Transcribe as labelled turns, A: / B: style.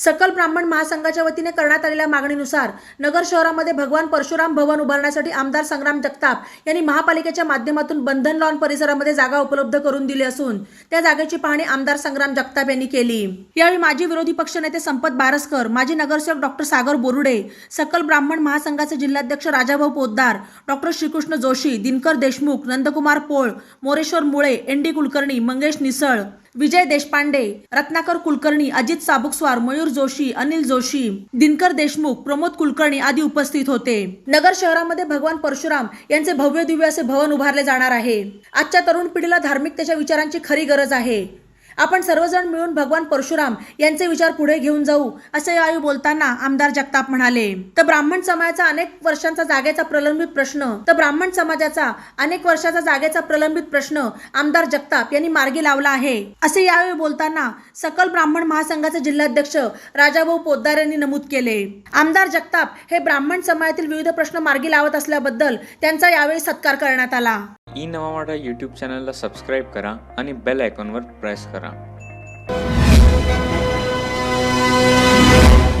A: सकल ब्राह्मण महासंघाच्या वतीने करण्यात आलेल्या मागणीनुसार नगर शहरामध्ये भगवान परशुराम भवन उभारण्यासाठी आमदार संग्राम जगताप यांनी महापालिकेच्या माध्यमातून बंधन लॉन परिसरामध्ये जागा उपलब्ध करून दिली असून त्या जागेची पाहणी आमदार संग्राम जगताप यांनी केली. यावेळी माजी विरोधी पक्षनेते संपत बारसकर माजी नगरसेवक डॉक्टर सागर बोरुडे सकल ब्राह्मण महासंघाचे जिल्हाध्यक्ष Rajabhau Poddar doctor Shrikrishna Joshi Dinkar Deshmukh Nandkumar Pol Moreshwar Mule N D Kulkarni Mangesh Nisal Vijay Deshpande Ratnakar Kulkarni Ajit Sabukswar Mayur Joshi Anil Joshi Dinkar Deshmukh Pramod Kulkarni आदी उपस्थित होते. नगर शहरामध्ये भगवान परशुराम यांचे भव्य दिव्य असे भवन उभारले जाणार आहे. आजच्या तरुण पिढीला धार्मिकतेच्या विचारांची खरी गरज आहे. आपण सर्वजण मिळून भगवान परशुराम यांचे विचार पुढे घेऊन जाऊ असे यावेळी बोलताना आमदार जगताप म्हणाले. तर ब्राह्मण समाजाचा अनेक वर्षांचा जागेचा प्रलंबित प्रश्न तर ब्राह्मण समाजाचा अनेक वर्षाचा जागेचा प्रलंबित प्रश्न आमदार जगताप यांनी मार्गी लावला आहे. असे यावेळी बोलताना सकल ब्राह्मण महासंघाचे जिल्हाध्यक्ष राजाभाऊ पोद्दार यांनी नमूद केले. आमदार जगताप हे ब्राह्मण समाजातील विविध प्रश्न मार्गी लावत असल्याबद्दल त्यांचा यावेळी सत्कार करण्यात आला.
B: ई नवा मराठा यूट्यूब चॅनलला सबस्क्राईब करा आणि बेल आयकॉनवर प्रेस करा. ら。